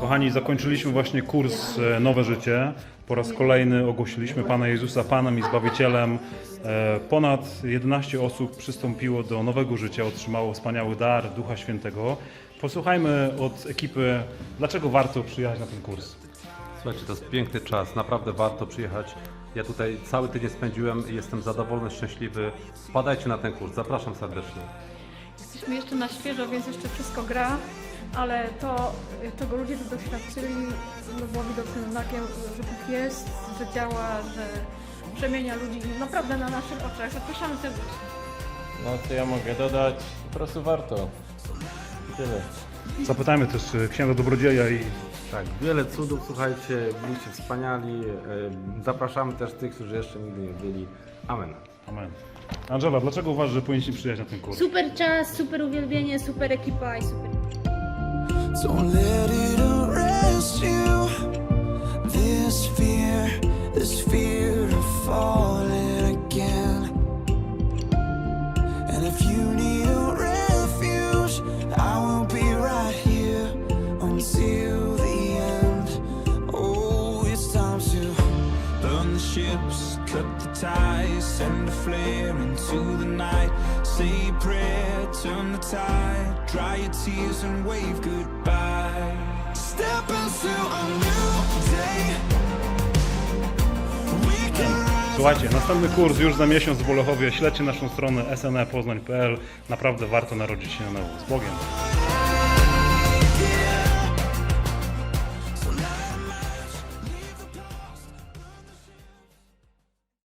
Kochani, zakończyliśmy właśnie kurs e, Nowe Życie. Po raz kolejny ogłosiliśmy Pana Jezusa Panem i Zbawicielem. E, Ponad 11 osób przystąpiło do nowego życia, otrzymało wspaniały dar Ducha Świętego. Posłuchajmy od ekipy, dlaczego warto przyjechać na ten kurs. Słuchajcie, to jest piękny czas, naprawdę warto przyjechać. Ja tutaj cały tydzień spędziłem i jestem zadowolony, szczęśliwy. Wpadajcie na ten kurs, zapraszam serdecznie. Jesteśmy jeszcze na świeżo, więc jeszcze wszystko gra, ale to, czego ludzie tu doświadczyli, no było widocznym znakiem, że Bóg jest, że działa, że przemienia ludzi naprawdę na naszych oczach. Zapraszamy serdecznie. No to ja mogę dodać, po prostu warto. I tyle. Zapytajmy też księdza dobrodzieja i Tak, wiele cudów, słuchajcie, byliście wspaniali. E, Zapraszamy też tych, którzy jeszcze nigdy nie byli. Amen. Amen. Angela, dlaczego uważasz, że powinniśmy przyjechać na ten kurs? Super czas, super uwielbienie, super ekipa i super. Don't let it arrest you. This fear, this fear of falling again. And if you ships, cut the ties, send a flare into the night. Say a prayer, turn the tide, dry your tears and wave goodbye. Step into a new day. Słuchajcie, następny kurs już za miesiąc w Bolechowie. Śledźcie naszą stronę snepoznań.pl. Naprawdę warto narodzić się na nowo. Z Bogiem.